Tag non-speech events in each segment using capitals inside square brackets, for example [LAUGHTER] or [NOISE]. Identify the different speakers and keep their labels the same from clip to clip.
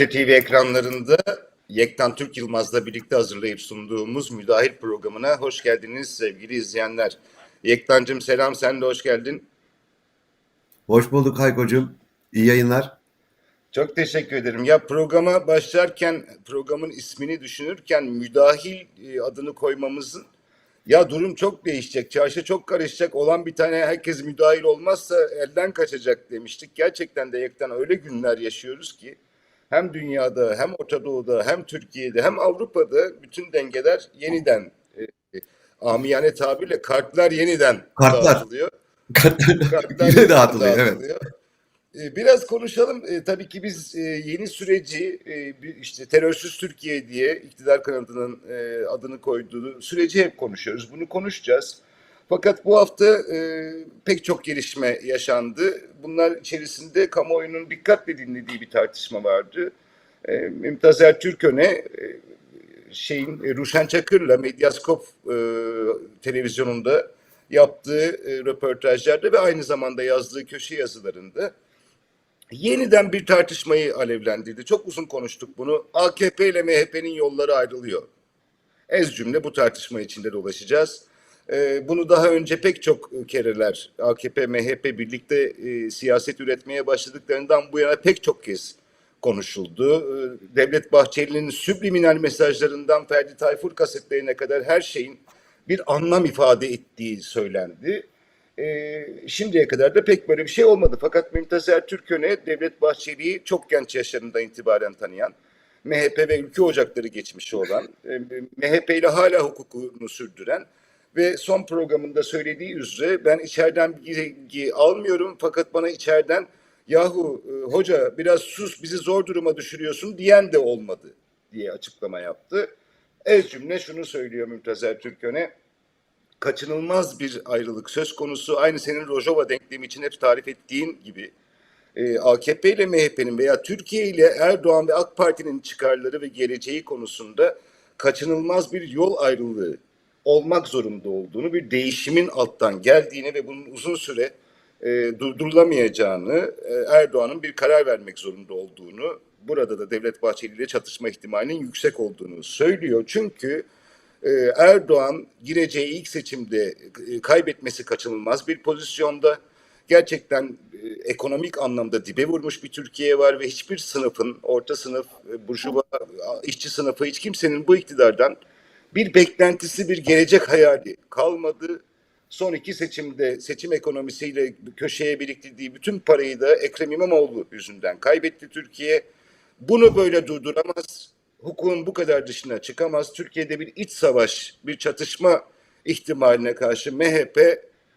Speaker 1: Arte TV ekranlarında Yektan Türk Yılmaz'la birlikte hazırlayıp sunduğumuz müdahil programına hoş geldiniz sevgili izleyenler. Yektancığım selam, sen de hoş geldin.
Speaker 2: Hoş bulduk Hayko'cum. İyi yayınlar.
Speaker 1: Çok teşekkür ederim. Ya programa başlarken, programın ismini düşünürken müdahil e, adını koymamızın ya durum çok değişecek, çarşı çok karışacak, olan bir tane herkes müdahil olmazsa elden kaçacak demiştik. Gerçekten de Yektan öyle günler yaşıyoruz ki hem dünyada hem Orta Doğu'da hem Türkiye'de hem Avrupa'da bütün dengeler yeniden e, e, amiyane tabirle kartlar yeniden
Speaker 2: Kartlar.
Speaker 1: dağıtılıyor. [LAUGHS]
Speaker 2: Yine dağıtılıyor evet.
Speaker 1: Ee, Biraz konuşalım. Ee, tabii ki biz e, yeni süreci e, işte terörsüz Türkiye diye iktidar kanadının e, adını koyduğu süreci hep konuşuyoruz. Bunu konuşacağız. Fakat bu hafta e, pek çok gelişme yaşandı. Bunlar içerisinde kamuoyunun dikkatle dinlediği bir tartışma vardı. E, Mümtaz Ertürkön'e e, şeyin e, Ruşen Çakır'la Medyaskop e, televizyonunda yaptığı e, röportajlarda ve aynı zamanda yazdığı köşe yazılarında yeniden bir tartışmayı alevlendirdi. Çok uzun konuştuk bunu. AKP ile MHP'nin yolları ayrılıyor. Ez cümle bu tartışma içinde dolaşacağız. Ee, bunu daha önce pek çok kereler AKP, MHP birlikte e, siyaset üretmeye başladıklarından bu yana pek çok kez konuşuldu. Ee, Devlet Bahçeli'nin subliminal mesajlarından Ferdi Tayfur kasetlerine kadar her şeyin bir anlam ifade ettiği söylendi. Ee, şimdiye kadar da pek böyle bir şey olmadı. Fakat Mümtaz Ertürkön'e Devlet Bahçeli'yi çok genç yaşlarından itibaren tanıyan, MHP ve ülke ocakları geçmişi olan, e, MHP ile hala hukukunu sürdüren ve son programında söylediği üzere ben içeriden bilgi almıyorum fakat bana içeriden yahu e, hoca biraz sus bizi zor duruma düşürüyorsun diyen de olmadı diye açıklama yaptı. Ez cümle şunu söylüyor Mümtaz Ertürkön'e kaçınılmaz bir ayrılık söz konusu. Aynı senin Rojava denklemi için hep tarif ettiğin gibi e, AKP ile MHP'nin veya Türkiye ile Erdoğan ve AK Parti'nin çıkarları ve geleceği konusunda kaçınılmaz bir yol ayrılığı olmak zorunda olduğunu, bir değişimin alttan geldiğini ve bunun uzun süre e, durdurulamayacağını, e, Erdoğan'ın bir karar vermek zorunda olduğunu, burada da Devlet Bahçeli ile çatışma ihtimalinin yüksek olduğunu söylüyor. Çünkü e, Erdoğan gireceği ilk seçimde e, kaybetmesi kaçınılmaz bir pozisyonda. Gerçekten e, ekonomik anlamda dibe vurmuş bir Türkiye var ve hiçbir sınıfın, orta sınıf, e, burjuva, işçi sınıfı hiç kimsenin bu iktidardan bir beklentisi, bir gelecek hayali kalmadı. Son iki seçimde seçim ekonomisiyle köşeye biriktirdiği bütün parayı da Ekrem İmamoğlu yüzünden kaybetti Türkiye. Bunu böyle durduramaz. Hukukun bu kadar dışına çıkamaz. Türkiye'de bir iç savaş, bir çatışma ihtimaline karşı MHP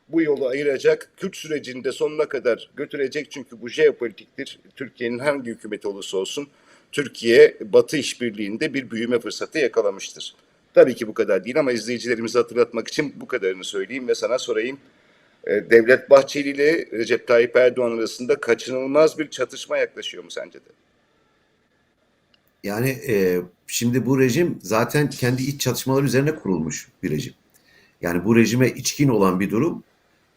Speaker 1: bu yolu ayıracak. Kürt sürecini de sonuna kadar götürecek. Çünkü bu jeopolitiktir. Türkiye'nin hangi hükümeti olursa olsun Türkiye Batı işbirliğinde bir büyüme fırsatı yakalamıştır. Tabii ki bu kadar değil ama izleyicilerimizi hatırlatmak için bu kadarını söyleyeyim ve sana sorayım. Ee, Devlet Bahçeli ile Recep Tayyip Erdoğan arasında kaçınılmaz bir çatışma yaklaşıyor mu sence de?
Speaker 2: Yani e, şimdi bu rejim zaten kendi iç çatışmaları üzerine kurulmuş bir rejim. Yani bu rejime içkin olan bir durum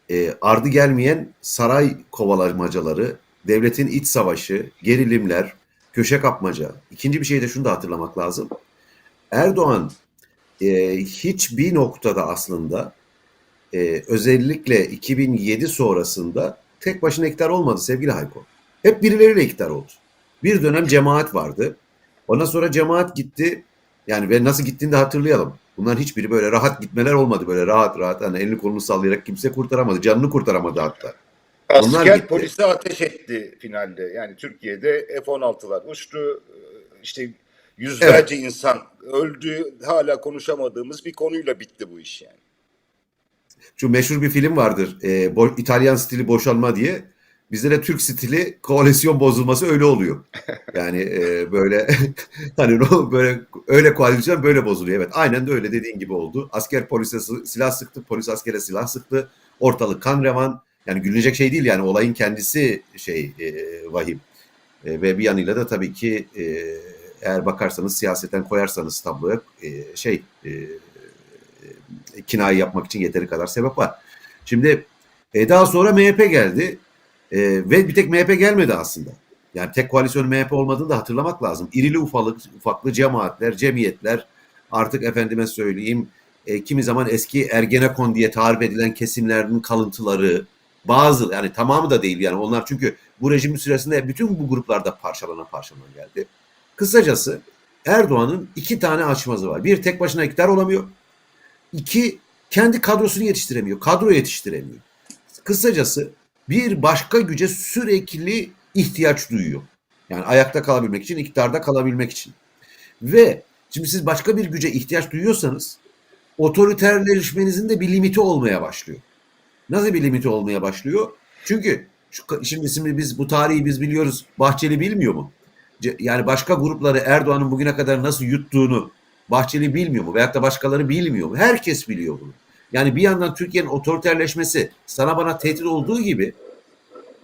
Speaker 2: e, ardı gelmeyen saray kovalamacaları, devletin iç savaşı, gerilimler, köşe kapmaca. İkinci bir şey de şunu da hatırlamak lazım. Erdoğan e, hiçbir noktada aslında e, özellikle 2007 sonrasında tek başına iktidar olmadı sevgili Hayko. Hep birileriyle iktidar oldu. Bir dönem cemaat vardı. Ondan sonra cemaat gitti. Yani ve nasıl gittiğini de hatırlayalım. Bunların hiçbiri böyle rahat gitmeler olmadı. Böyle rahat rahat hani elini kolunu sallayarak kimse kurtaramadı. Canını kurtaramadı hatta. Onlar
Speaker 1: Asker
Speaker 2: gitti.
Speaker 1: polise ateş etti finalde. Yani Türkiye'de F-16'lar uçtu. İşte yüzlerce insan öldü. Hala konuşamadığımız bir konuyla bitti bu iş yani.
Speaker 2: Şu meşhur bir film vardır. E, bo- İtalyan stili boşanma diye. Bizde de Türk stili koalisyon bozulması öyle oluyor. Yani e, böyle [LAUGHS] hani böyle öyle koalisyon böyle bozuluyor. Evet aynen de öyle dediğin gibi oldu. Asker polise silah sıktı, polis askere silah sıktı. Ortalık kan revan. Yani gülünecek şey değil yani olayın kendisi şey e, vahim. E, ve bir yanıyla da tabii ki e, eğer bakarsanız siyaseten koyarsanız tabloya e, şey e, e, kinaye yapmak için yeteri kadar sebep var. Şimdi e, daha sonra MHP geldi. E, ve bir tek MHP gelmedi aslında. Yani tek koalisyon MHP olmadığını da hatırlamak lazım. İrili ufalık, ufaklı cemaatler, cemiyetler artık efendime söyleyeyim e, kimi zaman eski Ergenekon diye tarif edilen kesimlerin kalıntıları bazı yani tamamı da değil yani onlar çünkü bu rejimin süresinde bütün bu gruplarda parçalana parçalana geldi. Kısacası Erdoğan'ın iki tane açmazı var. Bir tek başına iktidar olamıyor. İki kendi kadrosunu yetiştiremiyor. Kadro yetiştiremiyor. Kısacası bir başka güce sürekli ihtiyaç duyuyor. Yani ayakta kalabilmek için, iktidarda kalabilmek için. Ve şimdi siz başka bir güce ihtiyaç duyuyorsanız otoriterleşmenizin de bir limiti olmaya başlıyor. Nasıl bir limiti olmaya başlıyor? Çünkü şu, şimdi, şimdi biz bu tarihi biz biliyoruz. Bahçeli bilmiyor mu? Yani başka grupları Erdoğan'ın bugüne kadar nasıl yuttuğunu Bahçeli bilmiyor mu? Veyahut da başkaları bilmiyor mu? Herkes biliyor bunu. Yani bir yandan Türkiye'nin otoriterleşmesi sana bana tehdit olduğu gibi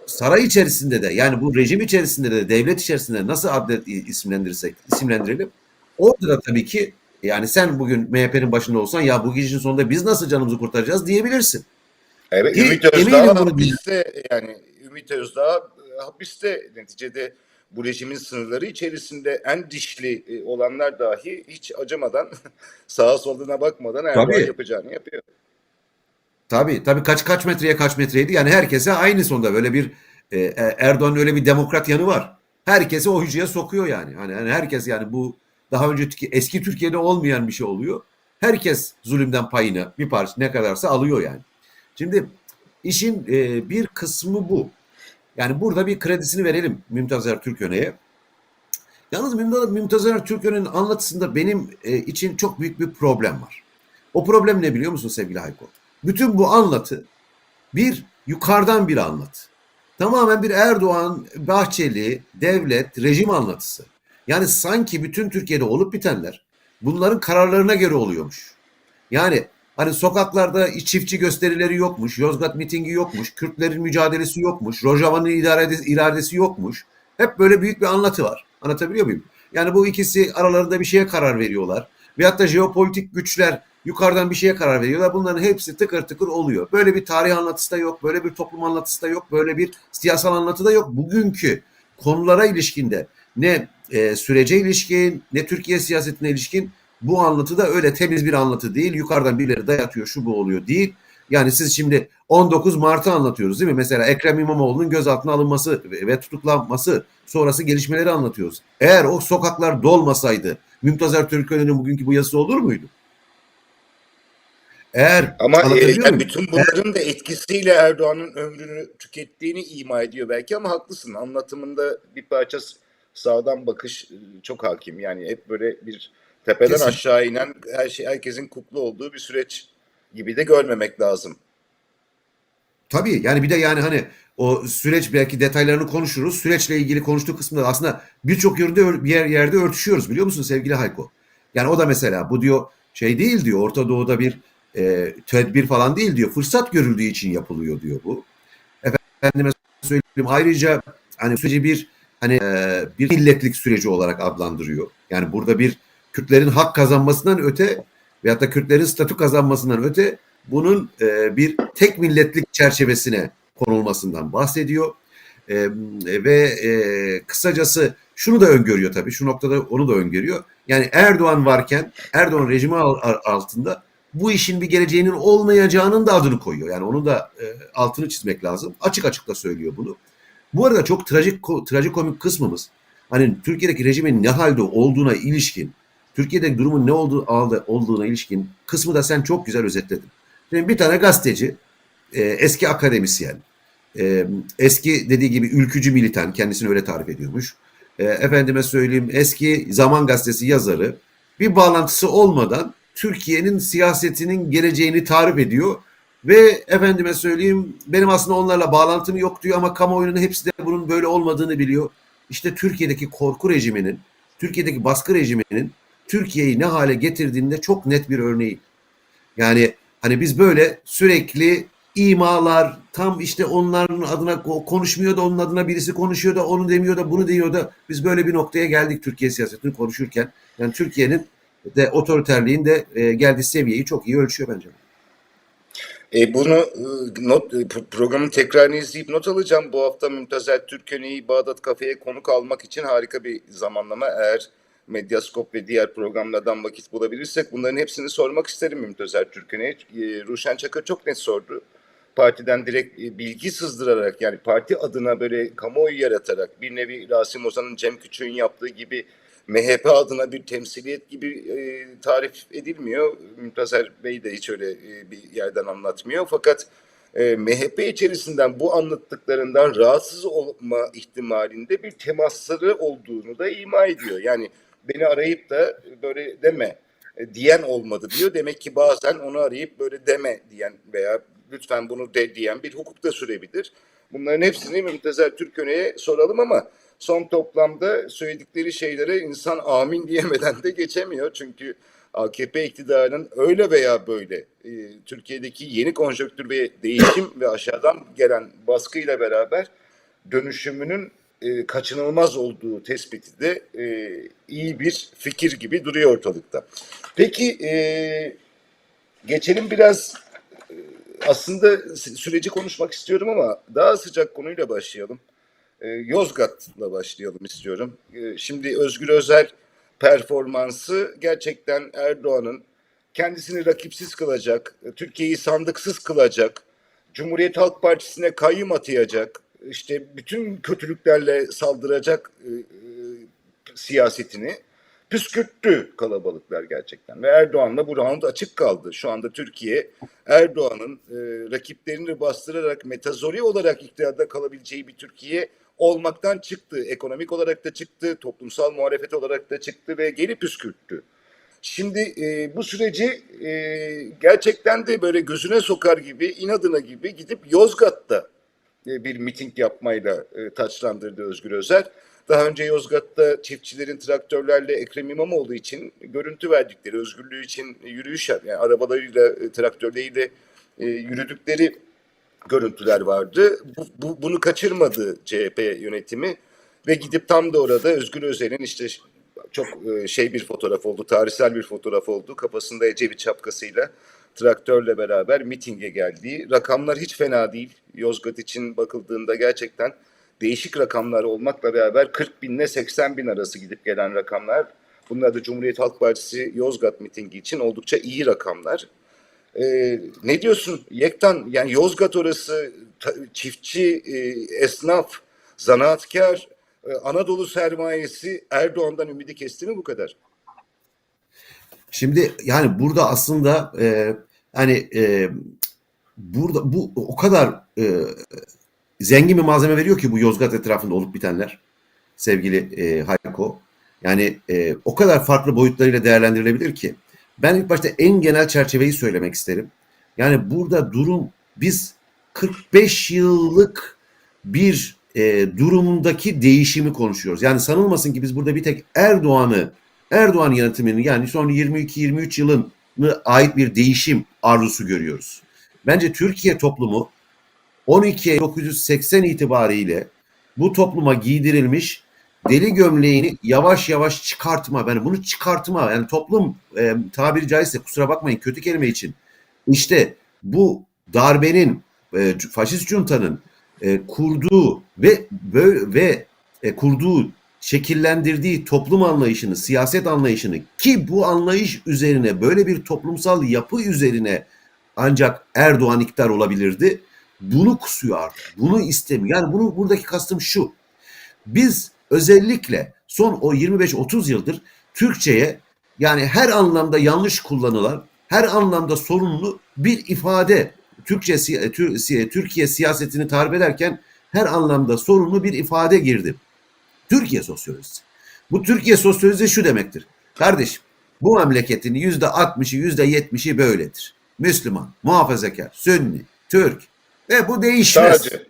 Speaker 2: saray içerisinde de yani bu rejim içerisinde de devlet içerisinde de nasıl adlet isimlendirirsek isimlendirelim. Orada da tabii ki yani sen bugün MHP'nin başında olsan ya bu gidişin sonunda biz nasıl canımızı kurtaracağız diyebilirsin.
Speaker 1: Evet, Ümit Özdağ hapiste yani Ümit Özdağ e, hapiste neticede bu rejimin sınırları içerisinde en dişli e, olanlar dahi hiç acımadan [LAUGHS] sağa soluna bakmadan Erdoğan
Speaker 2: Tabii.
Speaker 1: yapacağını yapıyor.
Speaker 2: Tabii tabii kaç kaç metreye kaç metreydi. Yani herkese aynı sonunda böyle bir e, e, Erdoğan'ın öyle bir demokrat yanı var. Herkese o hücreye sokuyor yani. Hani, hani herkes yani bu daha önceki eski Türkiye'de olmayan bir şey oluyor. Herkes zulümden payını bir parça ne kadarsa alıyor yani. Şimdi işin e, bir kısmı bu. Yani burada bir kredisini verelim Mümtazer Türköne'ye. Yalnız Mümtaz, Mümtazer Türköne'nin anlatısında benim e, için çok büyük bir problem var. O problem ne biliyor musun sevgili Hayko? Bütün bu anlatı bir yukarıdan bir anlatı. Tamamen bir Erdoğan, Bahçeli, devlet, rejim anlatısı. Yani sanki bütün Türkiye'de olup bitenler bunların kararlarına göre oluyormuş. Yani hani sokaklarda çiftçi gösterileri yokmuş, Yozgat mitingi yokmuş, Kürtlerin mücadelesi yokmuş, Rojava'nın iradesi, yokmuş. Hep böyle büyük bir anlatı var. Anlatabiliyor muyum? Yani bu ikisi aralarında bir şeye karar veriyorlar. Veyahut da jeopolitik güçler yukarıdan bir şeye karar veriyorlar. Bunların hepsi tıkır tıkır oluyor. Böyle bir tarih anlatısı da yok, böyle bir toplum anlatısı da yok, böyle bir siyasal anlatı da yok. Bugünkü konulara ilişkinde ne e, sürece ilişkin ne Türkiye siyasetine ilişkin bu anlatı da öyle temiz bir anlatı değil. Yukarıdan birileri dayatıyor şu bu oluyor değil. Yani siz şimdi 19 Mart'ı anlatıyoruz değil mi? Mesela Ekrem İmamoğlu'nun gözaltına alınması ve tutuklanması sonrası gelişmeleri anlatıyoruz. Eğer o sokaklar dolmasaydı Mümtazer Türkören'in bugünkü bu yazısı olur muydu? Eğer
Speaker 1: Ama e, yani bütün bunların da etkisiyle Erdoğan'ın ömrünü tükettiğini ima ediyor belki ama haklısın. Anlatımında bir parça sağdan bakış e, çok hakim. Yani hep böyle bir tepeden
Speaker 2: Kesin.
Speaker 1: aşağı inen her şey herkesin kuklu olduğu bir süreç gibi de görmemek lazım.
Speaker 2: Tabii yani bir de yani hani o süreç belki detaylarını konuşuruz. Süreçle ilgili konuştuğu kısımda aslında birçok yerde bir yer, yerde örtüşüyoruz biliyor musun sevgili Hayko? Yani o da mesela bu diyor şey değil diyor Orta Doğu'da bir e, tedbir falan değil diyor. Fırsat görüldüğü için yapılıyor diyor bu. Efendime söyleyeyim ayrıca hani süreci bir hani e, bir milletlik süreci olarak adlandırıyor. Yani burada bir Kürtlerin hak kazanmasından öte veyahut da Kürtlerin statü kazanmasından öte bunun e, bir tek milletlik çerçevesine konulmasından bahsediyor. E, ve e, kısacası şunu da öngörüyor tabii. Şu noktada onu da öngörüyor. Yani Erdoğan varken Erdoğan rejimi al- al- altında bu işin bir geleceğinin olmayacağının da adını koyuyor. Yani onu da e, altını çizmek lazım. Açık açık da söylüyor bunu. Bu arada çok trajik ko- trajikomik kısmımız hani Türkiye'deki rejimin ne halde olduğuna ilişkin Türkiye'deki durumun ne olduğu, olduğuna ilişkin kısmı da sen çok güzel özetledin. Şimdi bir tane gazeteci, e, eski akademisyen, e, eski dediği gibi ülkücü militan, kendisini öyle tarif ediyormuş. E, efendime söyleyeyim eski Zaman Gazetesi yazarı bir bağlantısı olmadan Türkiye'nin siyasetinin geleceğini tarif ediyor. Ve efendime söyleyeyim benim aslında onlarla bağlantım yok diyor ama kamuoyunun hepsi de bunun böyle olmadığını biliyor. İşte Türkiye'deki korku rejiminin, Türkiye'deki baskı rejiminin Türkiye'yi ne hale getirdiğinde çok net bir örneği. Yani hani biz böyle sürekli imalar tam işte onların adına ko- konuşmuyor da onun adına birisi konuşuyor da onu demiyor da bunu diyor da biz böyle bir noktaya geldik Türkiye siyasetini konuşurken. Yani Türkiye'nin de otoriterliğin de e, geldiği seviyeyi çok iyi ölçüyor bence.
Speaker 1: E bunu e, not e, pro- programın tekrarını izleyip not alacağım. Bu hafta Mümtazer Türköne'yi Bağdat Kafe'ye konuk almak için harika bir zamanlama. Eğer Medyaskop ve diğer programlardan vakit bulabilirsek bunların hepsini sormak isterim Mümtazer Türköne'ye. E, Ruşen Çakır çok net sordu. Partiden direkt e, bilgi sızdırarak yani parti adına böyle kamuoyu yaratarak bir nevi Rasim Ozan'ın Cem Küçük'ün yaptığı gibi MHP adına bir temsiliyet gibi e, tarif edilmiyor. Mümtazer Bey de hiç öyle e, bir yerden anlatmıyor. Fakat e, MHP içerisinden bu anlattıklarından rahatsız olma ihtimalinde bir temasları olduğunu da ima ediyor. Yani beni arayıp da böyle deme e, diyen olmadı diyor. Demek ki bazen onu arayıp böyle deme diyen veya lütfen bunu de diyen bir hukuk da sürebilir. Bunların hepsini Mümtezer Türköne'ye soralım ama son toplamda söyledikleri şeylere insan amin diyemeden de geçemiyor. Çünkü AKP iktidarının öyle veya böyle e, Türkiye'deki yeni konjonktür ve değişim ve aşağıdan gelen baskıyla beraber dönüşümünün e, kaçınılmaz olduğu tespiti de e, iyi bir fikir gibi duruyor ortalıkta. Peki e, geçelim biraz e, aslında sü- süreci konuşmak istiyorum ama daha sıcak konuyla başlayalım. E, Yozgat'la başlayalım istiyorum. E, şimdi Özgür Özel performansı gerçekten Erdoğan'ın kendisini rakipsiz kılacak, Türkiye'yi sandıksız kılacak, Cumhuriyet Halk Partisi'ne kayyum atayacak, işte bütün kötülüklerle saldıracak e, e, siyasetini püskürttü kalabalıklar gerçekten. Ve Erdoğan'la bu round açık kaldı. Şu anda Türkiye Erdoğan'ın e, rakiplerini bastırarak metazori olarak iktidarda kalabileceği bir Türkiye olmaktan çıktı. Ekonomik olarak da çıktı, toplumsal muhalefet olarak da çıktı ve geri püskürttü. Şimdi e, bu süreci e, gerçekten de böyle gözüne sokar gibi, inadına gibi gidip Yozgat'ta e, bir miting yapmayla e, taçlandırdı Özgür Özel. Daha önce Yozgat'ta çiftçilerin traktörlerle Ekrem İmamoğlu için görüntü verdikleri, özgürlüğü için yürüyüş, yani arabalarıyla, e, traktörleriyle e, yürüdükleri görüntüler vardı. Bu, bu- bunu kaçırmadı CHP yönetimi ve gidip tam da orada Özgür Özel'in işte çok şey bir fotoğraf oldu, tarihsel bir fotoğraf oldu. Kafasında Ecevit şapkasıyla traktörle beraber mitinge geldiği. Rakamlar hiç fena değil. Yozgat için bakıldığında gerçekten değişik rakamlar olmakla beraber 40 binle 80 bin arası gidip gelen rakamlar. Bunlar da Cumhuriyet Halk Partisi Yozgat mitingi için oldukça iyi rakamlar. Ee, ne diyorsun Yektan? Yani Yozgat orası çiftçi, e, esnaf, zanaatkar, e, Anadolu sermayesi Erdoğan'dan ümidi kesti mi bu kadar?
Speaker 2: Şimdi yani burada aslında e, hani e, burada bu o kadar e, zengin bir malzeme veriyor ki bu Yozgat etrafında olup bitenler sevgili e, Hayko. Yani e, o kadar farklı boyutlarıyla değerlendirilebilir ki. Ben ilk başta en genel çerçeveyi söylemek isterim. Yani burada durum biz 45 yıllık bir e, durumundaki değişimi konuşuyoruz. Yani sanılmasın ki biz burada bir tek Erdoğan'ı Erdoğan yönetimini yani son 22-23 yılını ait bir değişim arzusu görüyoruz. Bence Türkiye toplumu 12 Eylül 1980 itibariyle bu topluma giydirilmiş deli gömleğini yavaş yavaş çıkartma. Ben bunu çıkartma yani toplum e, tabiri caizse kusura bakmayın kötü kelime için işte bu darbenin e, faşist juntanın e, kurduğu ve böyle ve e, kurduğu şekillendirdiği toplum anlayışını, siyaset anlayışını ki bu anlayış üzerine böyle bir toplumsal yapı üzerine ancak Erdoğan iktidar olabilirdi. Bunu kusuyor artık. Bunu istemiyor. Yani bunu buradaki kastım şu. Biz özellikle son o 25-30 yıldır Türkçe'ye yani her anlamda yanlış kullanılan, her anlamda sorunlu bir ifade Türkçe Türkiye siyasetini tarif ederken her anlamda sorunlu bir ifade girdi. Türkiye sosyolojisi. Bu Türkiye sosyolojisi şu demektir. Kardeşim bu memleketin yüzde altmışı yüzde yetmişi böyledir. Müslüman, muhafazakar, Sünni, Türk ve bu değişmez.
Speaker 1: Sadece.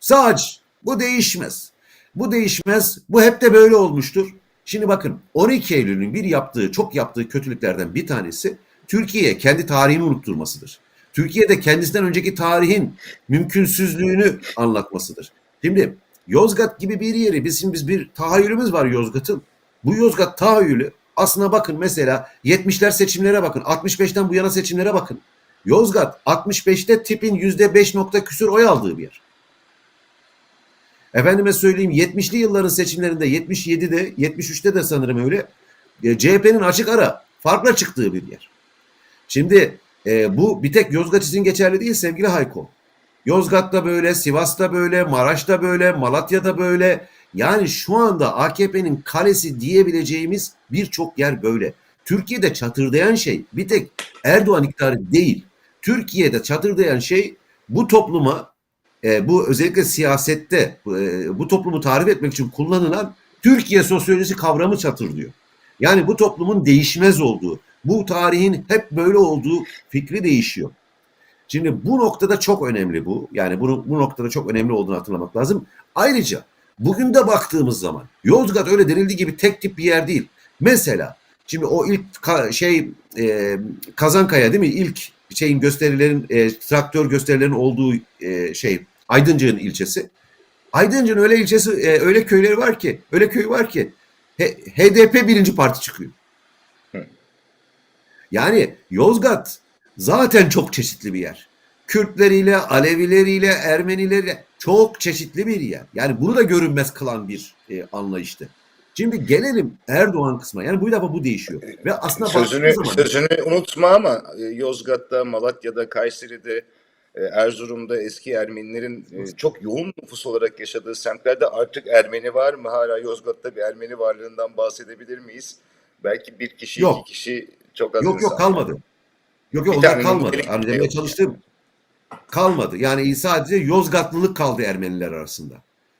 Speaker 2: Sadece bu değişmez. Bu değişmez. Bu hep de böyle olmuştur. Şimdi bakın 12 Eylül'ün bir yaptığı, çok yaptığı kötülüklerden bir tanesi Türkiye'ye kendi tarihini unutturmasıdır. Türkiye'de kendisinden önceki tarihin mümkünsüzlüğünü anlatmasıdır. Şimdi Yozgat gibi bir yeri biz şimdi biz bir tahayyülümüz var Yozgat'ın. Bu Yozgat tahayyülü aslına bakın mesela 70'ler seçimlere bakın. 65'ten bu yana seçimlere bakın. Yozgat 65'te tipin %5 nokta küsür oy aldığı bir yer. Efendime söyleyeyim 70'li yılların seçimlerinde 77'de 73'te de sanırım öyle e, CHP'nin açık ara farkla çıktığı bir yer. Şimdi e, bu bir tek Yozgat için geçerli değil sevgili Hayko. Yozgat'ta böyle, Sivas'ta böyle, Maraş'ta böyle, Malatya'da böyle. Yani şu anda AKP'nin kalesi diyebileceğimiz birçok yer böyle. Türkiye'de çatırdayan şey bir tek Erdoğan iktidarı değil. Türkiye'de çatırdayan şey bu topluma e, bu özellikle siyasette e, bu toplumu tarif etmek için kullanılan Türkiye sosyolojisi kavramı çatırlıyor. Yani bu toplumun değişmez olduğu, bu tarihin hep böyle olduğu fikri değişiyor. Şimdi bu noktada çok önemli bu. Yani bunu bu noktada çok önemli olduğunu hatırlamak lazım. Ayrıca bugün de baktığımız zaman Yozgat öyle denildiği gibi tek tip bir yer değil. Mesela şimdi o ilk ka- şey e, Kazankaya değil mi? İlk şeyin gösterilerin e, traktör gösterilerin olduğu e, şey Aydıncık'ın ilçesi. Aydıncık'ın öyle ilçesi e, öyle köyleri var ki öyle köy var ki H- HDP birinci parti çıkıyor. Yani Yozgat zaten çok çeşitli bir yer. Kürtleriyle, Alevileriyle, Ermenileriyle çok çeşitli bir yer. Yani bunu da görünmez kılan bir e, anlayıştı. Şimdi gelelim Erdoğan kısmına. Yani bu defa bu değişiyor. Ve aslında
Speaker 1: Sözünü,
Speaker 2: zaman
Speaker 1: sözünü unutma ama e, Yozgat'ta, Malatya'da, Kayseri'de, e, Erzurum'da eski Ermenilerin e, çok yoğun nüfus olarak yaşadığı semtlerde artık Ermeni var mı? Hala Yozgat'ta bir Ermeni varlığından bahsedebilir miyiz? Belki bir kişi,
Speaker 2: Yok.
Speaker 1: iki kişi çok az
Speaker 2: Yok yok
Speaker 1: insan.
Speaker 2: kalmadı. Yok yok onlar kalmadı. Hani demeye
Speaker 1: yok.
Speaker 2: çalıştım. Kalmadı. Yani sadece Yozgatlılık kaldı Ermeniler arasında.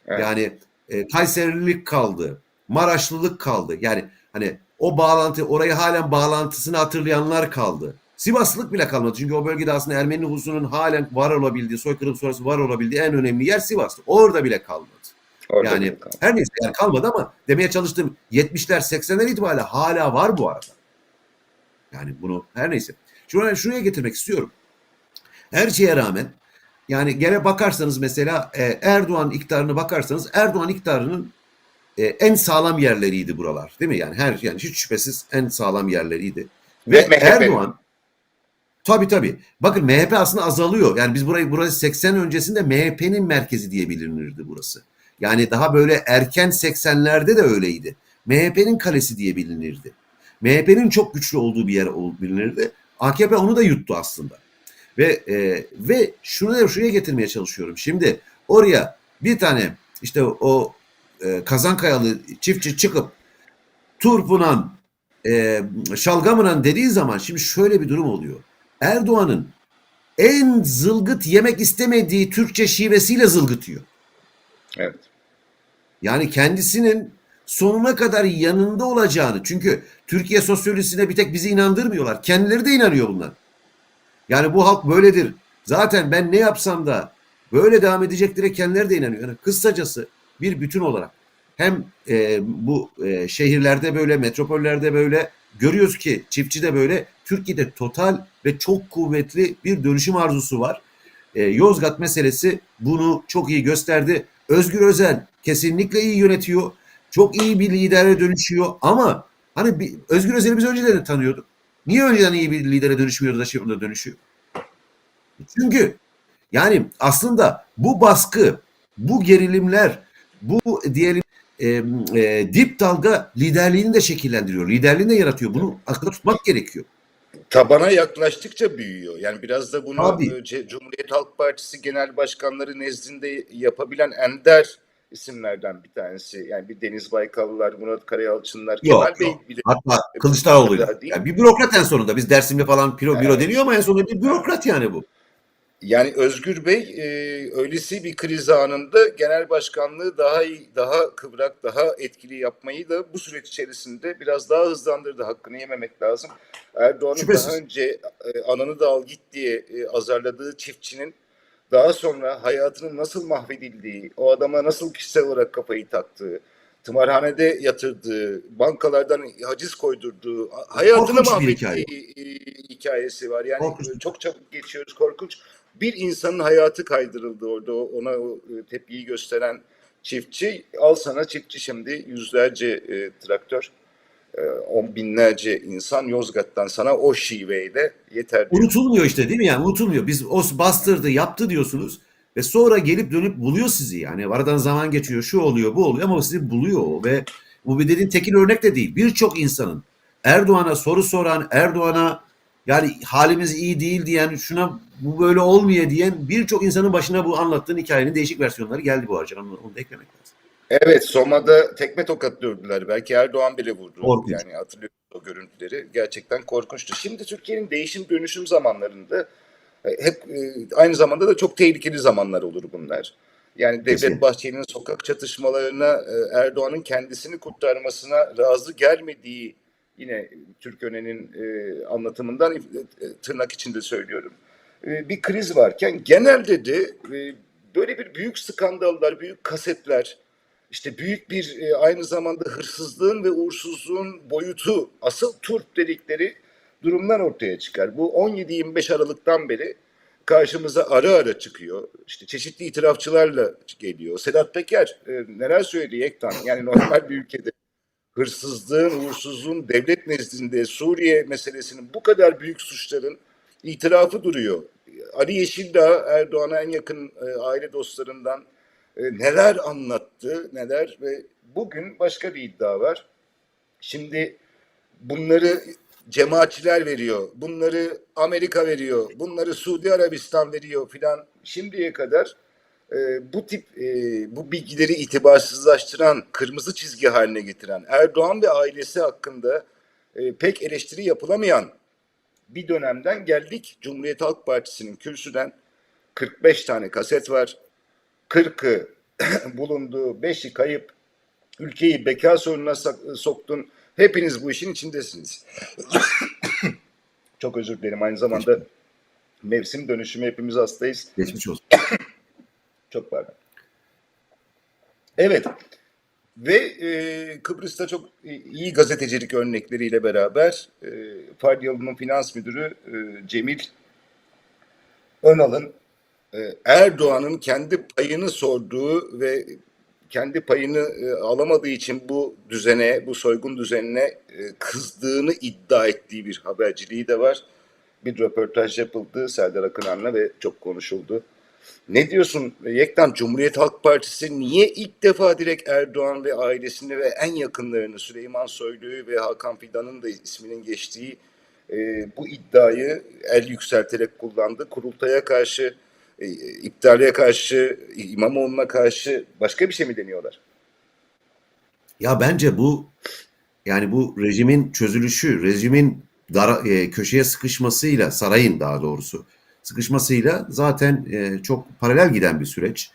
Speaker 1: Evet.
Speaker 2: Yani e, Kayserilik kaldı. Maraşlılık kaldı. Yani hani o bağlantı orayı halen bağlantısını hatırlayanlar kaldı. Sivaslılık bile kalmadı. Çünkü o bölgede aslında Ermeni nüfusunun halen var olabildiği, soykırım sonrası var olabildiği en önemli yer Sivas'tı. Orada bile kalmadı.
Speaker 1: Orada
Speaker 2: yani
Speaker 1: bile kaldı.
Speaker 2: her neyse yani kalmadı ama demeye çalıştığım 70'ler 80'ler itibariyle hala var bu arada. Yani bunu her neyse. Şuraya, şuraya getirmek istiyorum. Her şeye rağmen yani gene bakarsanız mesela e, Erdoğan iktidarına bakarsanız Erdoğan iktidarının e, en sağlam yerleriydi buralar. Değil mi? Yani her yani hiç şüphesiz en sağlam yerleriydi. Ve,
Speaker 1: Ve MHP.
Speaker 2: Erdoğan Tabii tabii. Bakın MHP aslında azalıyor. Yani biz burayı burası 80 öncesinde MHP'nin merkezi diye bilinirdi burası. Yani daha böyle erken 80'lerde de öyleydi. MHP'nin kalesi diye bilinirdi. MHP'nin çok güçlü olduğu bir yer bilinirdi. AKP onu da yuttu aslında. Ve e, ve şunu da şuraya getirmeye çalışıyorum. Şimdi oraya bir tane işte o e, Kazankayalı çiftçi çıkıp Turpunan e, Şalgamınan dediği zaman şimdi şöyle bir durum oluyor. Erdoğan'ın en zılgıt yemek istemediği Türkçe şivesiyle zılgıtıyor.
Speaker 1: Evet.
Speaker 2: Yani kendisinin sonuna kadar yanında olacağını çünkü Türkiye sosyolojisine bir tek bizi inandırmıyorlar. Kendileri de inanıyor bunlar. Yani bu halk böyledir. Zaten ben ne yapsam da böyle devam edecek diye kendileri de inanıyor. Yani kısacası bir bütün olarak hem e, bu e, şehirlerde böyle, metropollerde böyle görüyoruz ki çiftçi de böyle Türkiye'de total ve çok kuvvetli bir dönüşüm arzusu var. E, Yozgat meselesi bunu çok iyi gösterdi. Özgür Özel kesinlikle iyi yönetiyor. Çok iyi bir lidere dönüşüyor ama hani bir, Özgür Özel'i biz önceden de tanıyorduk. Niye önceden iyi bir lidere dönüşmüyordu da şimdi dönüşüyor? Çünkü yani aslında bu baskı, bu gerilimler, bu diyelim e, e, dip dalga liderliğini de şekillendiriyor. Liderliğini de yaratıyor. Bunu akılda tutmak gerekiyor.
Speaker 1: Tabana yaklaştıkça büyüyor. Yani biraz da bunu
Speaker 2: Tabii.
Speaker 1: e, Cumhuriyet Halk Partisi genel başkanları nezdinde yapabilen ender isimlerden bir tanesi. Yani bir Deniz Baykallılar, Murat Karayalçınlar,
Speaker 2: Yok,
Speaker 1: Kemal Bey
Speaker 2: yok.
Speaker 1: bile
Speaker 2: Hatta Kılıçdaroğlu'yla. Yani bir bürokrat en sonunda. Biz Dersim'de falan büro, büro
Speaker 1: Evet.
Speaker 2: deniyor ama en sonunda bir bürokrat yani bu.
Speaker 1: Yani Özgür Bey e, öylesi bir kriz anında genel başkanlığı daha iyi, daha kıvrak, daha etkili yapmayı da bu süreç içerisinde biraz daha hızlandırdı. Hakkını yememek lazım. Erdoğan'ın daha önce e, ananı da al git diye e, azarladığı çiftçinin daha sonra hayatının nasıl mahvedildiği, o adama nasıl kişisel olarak kafayı taktığı, tımarhanede yatırdığı, bankalardan haciz koydurduğu, hayatını
Speaker 2: Korkunç
Speaker 1: mahvettiği e, hikayesi var. Yani
Speaker 2: Korkunç.
Speaker 1: çok çabuk geçiyoruz, korkunç. Bir insanın hayatı kaydırıldı orada ona o e, tepkiyi gösteren çiftçi. Al sana çiftçi şimdi yüzlerce e, traktör. E, on binlerce insan Yozgat'tan sana o şiveyle yeter diyor.
Speaker 2: Unutulmuyor işte değil mi yani unutulmuyor. Biz o bastırdı yaptı diyorsunuz ve sonra gelip dönüp buluyor sizi yani. Aradan zaman geçiyor şu oluyor bu oluyor ama sizi buluyor ve bu bir dediğin tekil örnek de değil. Birçok insanın Erdoğan'a soru soran Erdoğan'a yani halimiz iyi değil diyen şuna bu böyle olmuyor diyen birçok insanın başına bu anlattığın hikayenin değişik versiyonları geldi bu arada. Onu, onu da eklemek lazım.
Speaker 1: Evet Soma'da tekme tokat dövdüler. Belki Erdoğan bile vurdu.
Speaker 2: Korkunç.
Speaker 1: Yani hatırlıyorum o görüntüleri. Gerçekten korkunçtu. Şimdi Türkiye'nin değişim dönüşüm zamanlarında e, hep e, aynı zamanda da çok tehlikeli zamanlar olur bunlar. Yani Devlet. Bahçeli'nin sokak çatışmalarına e, Erdoğan'ın kendisini kurtarmasına razı gelmediği yine Türköne'nin e, anlatımından tırnak içinde söylüyorum. Bir kriz varken genelde de e, böyle bir büyük skandallar, büyük kasetler, işte büyük bir e, aynı zamanda hırsızlığın ve uğursuzluğun boyutu, asıl turp dedikleri durumlar ortaya çıkar. Bu 17-25 Aralık'tan beri karşımıza ara ara çıkıyor. İşte çeşitli itirafçılarla geliyor. Sedat Peker e, neler söyledi Yektan? Yani normal bir ülkede hırsızlığın, uğursuzluğun devlet nezdinde Suriye meselesinin bu kadar büyük suçların itirafı duruyor. Ali Yeşildağ Erdoğan'a en yakın e, aile dostlarından e, neler anlattı, neler ve bugün başka bir iddia var. Şimdi bunları cemaatçiler veriyor, bunları Amerika veriyor, bunları Suudi Arabistan veriyor filan. Şimdiye kadar e, bu tip e, bu bilgileri itibarsızlaştıran, kırmızı çizgi haline getiren Erdoğan ve ailesi hakkında e, pek eleştiri yapılamayan bir dönemden geldik. Cumhuriyet Halk Partisi'nin kürsüden 45 tane kaset var. 40'ı [CLEARS THROAT] bulundu, 5'i kayıp. Ülkeyi beka sorununa soktun. Hepiniz bu işin içindesiniz. [COUGHS] Çok özür dilerim. Aynı zamanda mevsim dönüşümü hepimiz hastayız.
Speaker 2: Geçmiş olsun. [COUGHS]
Speaker 1: Çok pardon. Evet. Ve e, Kıbrıs'ta çok iyi gazetecilik örnekleriyle beraber e, Faryalı'nın finans müdürü e, Cemil Önal'ın Erdoğan'ın kendi payını sorduğu ve kendi payını e, alamadığı için bu düzene, bu soygun düzenine e, kızdığını iddia ettiği bir haberciliği de var. Bir röportaj yapıldı Serdar Akınan'la ve çok konuşuldu. Ne diyorsun Yektan? Cumhuriyet Halk Partisi niye ilk defa direkt Erdoğan ve ailesini ve en yakınlarını Süleyman Soylu'yu ve Hakan Fidan'ın da isminin geçtiği e, bu iddiayı el yükselterek kullandı. Kurultaya karşı, e, iptale karşı, İmamoğlu'na karşı başka bir şey mi deniyorlar?
Speaker 2: Ya bence bu yani bu rejimin çözülüşü, rejimin dar, e, köşeye sıkışmasıyla, sarayın daha doğrusu sıkışmasıyla zaten e, çok paralel giden bir süreç.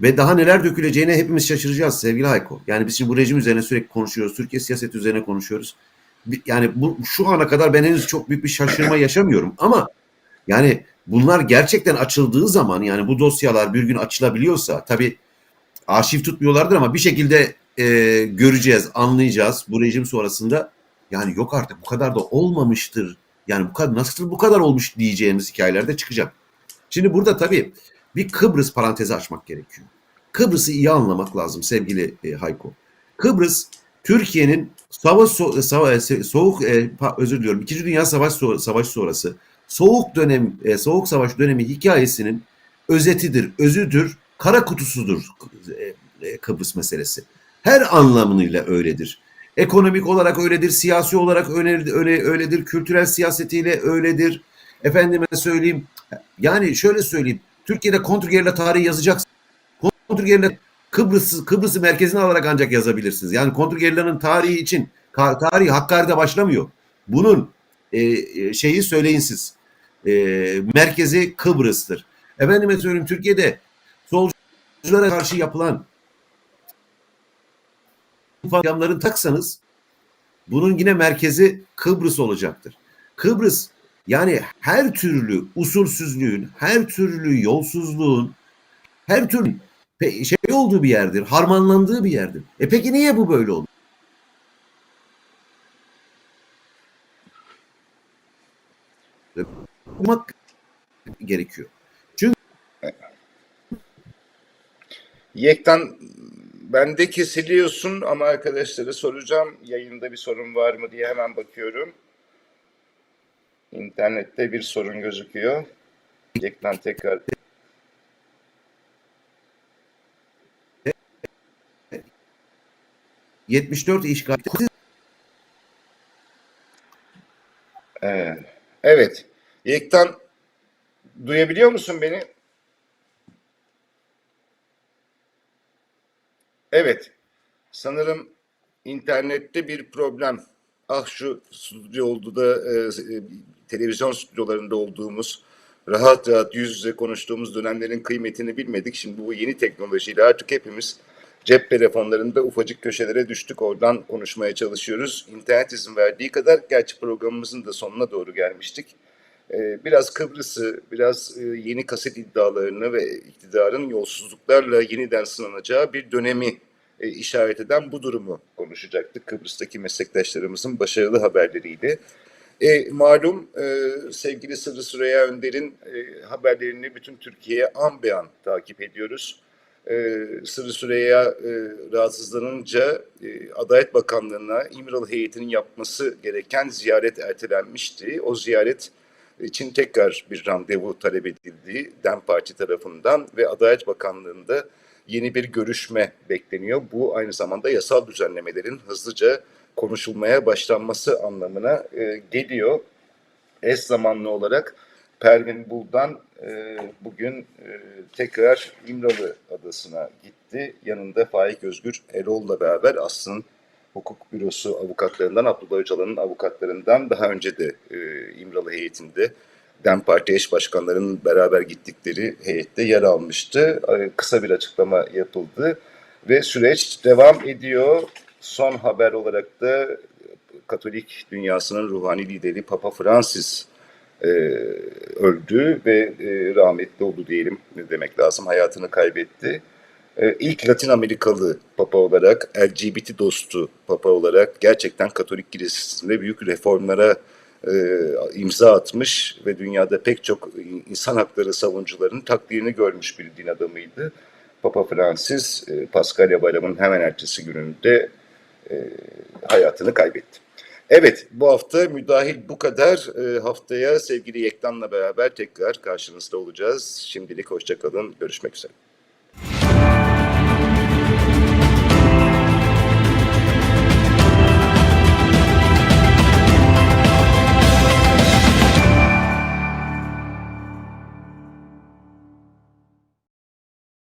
Speaker 2: Ve daha neler döküleceğine hepimiz şaşıracağız sevgili Hayko. Yani biz şimdi bu rejim üzerine sürekli konuşuyoruz. Türkiye siyaseti üzerine konuşuyoruz. Yani bu şu ana kadar ben henüz çok büyük bir şaşırma yaşamıyorum. Ama yani bunlar gerçekten açıldığı zaman yani bu dosyalar bir gün açılabiliyorsa tabii arşiv tutmuyorlardır ama bir şekilde e, göreceğiz, anlayacağız bu rejim sonrasında. Yani yok artık bu kadar da olmamıştır. Yani bu kadar nasıl bu kadar olmuş diyeceğimiz hikayeler de çıkacak. Şimdi burada tabii bir Kıbrıs parantezi açmak gerekiyor. Kıbrıs'ı iyi anlamak lazım sevgili e, Hayko. Kıbrıs Türkiye'nin savaş so- sava- soğuk e, pa- özür diliyorum. İkinci Dünya Savaş so- Savaşı sonrası soğuk dönem e, soğuk savaş dönemi hikayesinin özetidir, özüdür, kara kutusudur e, e, Kıbrıs meselesi. Her anlamıyla öyledir. Ekonomik olarak öyledir, siyasi olarak öyle, öyle öyledir, kültürel siyasetiyle öyledir. Efendime söyleyeyim, yani şöyle söyleyeyim, Türkiye'de kontrgerilla tarihi yazacaksınız. Kontrgerilla Kıbrıs Kıbrıs'ı merkezine alarak ancak yazabilirsiniz. Yani kontrgerillanın tarihi için tarihi Hakkari'de başlamıyor. Bunun e, şeyi söyleyin siz. E, merkezi Kıbrıs'tır. Efendime söyleyeyim Türkiye'de solculara karşı yapılan fabrikaların taksanız bunun yine merkezi Kıbrıs olacaktır. Kıbrıs yani her türlü usulsüzlüğün, her türlü yolsuzluğun, her türlü şey olduğu bir yerdir, harmanlandığı bir yerdir. E peki niye bu böyle oldu? Bulmak gerekiyor.
Speaker 1: Yektan ben de kesiliyorsun ama arkadaşlara soracağım. Yayında bir sorun var mı diye hemen bakıyorum. İnternette bir sorun gözüküyor. Ekran tekrar
Speaker 2: 74 işgal
Speaker 1: Evet. Evet. Yektan duyabiliyor musun beni? Evet. Sanırım internette bir problem. Ah şu stüdyo oldu da e, e, televizyon stüdyolarında olduğumuz rahat rahat yüz yüze konuştuğumuz dönemlerin kıymetini bilmedik. Şimdi bu yeni teknolojiyle artık hepimiz cep telefonlarında ufacık köşelere düştük. Oradan konuşmaya çalışıyoruz. İnternet izin verdiği kadar gerçi programımızın da sonuna doğru gelmiştik. Ee, Biraz Kıbrıs'ı, biraz e, yeni kaset iddialarını ve iktidarın yolsuzluklarla yeniden sınanacağı bir dönemi e, işaret eden bu durumu konuşacaktık. Kıbrıs'taki meslektaşlarımızın başarılı haberleriyle. E, malum e, sevgili Sırrı Süreyya Önder'in e, haberlerini bütün Türkiye'ye an be an takip ediyoruz. E, Sırrı Süreyya e, rahatsızlanınca e, Adalet Bakanlığı'na İmralı heyetinin yapması gereken ziyaret ertelenmişti. O ziyaret için tekrar bir randevu talep edildi DEM Parti tarafından ve Adalet Bakanlığı'nda yeni bir görüşme bekleniyor. Bu aynı zamanda yasal düzenlemelerin hızlıca konuşulmaya başlanması anlamına e, geliyor. Eş zamanlı olarak Pervin Buldan e, bugün e, tekrar İmralı Adası'na gitti. Yanında Faik Özgür Erol'la beraber Aslı'nın hukuk bürosu avukatlarından, Abdullah Öcalan'ın avukatlarından daha önce de e, İmralı heyetinde DEM Parti eş başkanlarının beraber gittikleri heyette yer almıştı. E, kısa bir açıklama yapıldı ve süreç devam ediyor. Son haber olarak da Katolik dünyasının ruhani lideri Papa Francis e, öldü ve e, rahmetli oldu diyelim ne demek lazım hayatını kaybetti. E, ilk Latin Amerikalı Papa olarak LGBT dostu Papa olarak gerçekten Katolik Kilisesi'nde büyük reformlara e, imza atmış ve dünyada pek çok insan hakları savunucularının takdirini görmüş bir din adamıydı. Papa Francis e, Paskalya Bayramı'nın hemen ertesi gününde e, hayatını kaybetti. Evet, bu hafta müdahil bu kadar. E, haftaya sevgili Yektan'la beraber tekrar karşınızda olacağız. Şimdilik hoşçakalın, görüşmek üzere.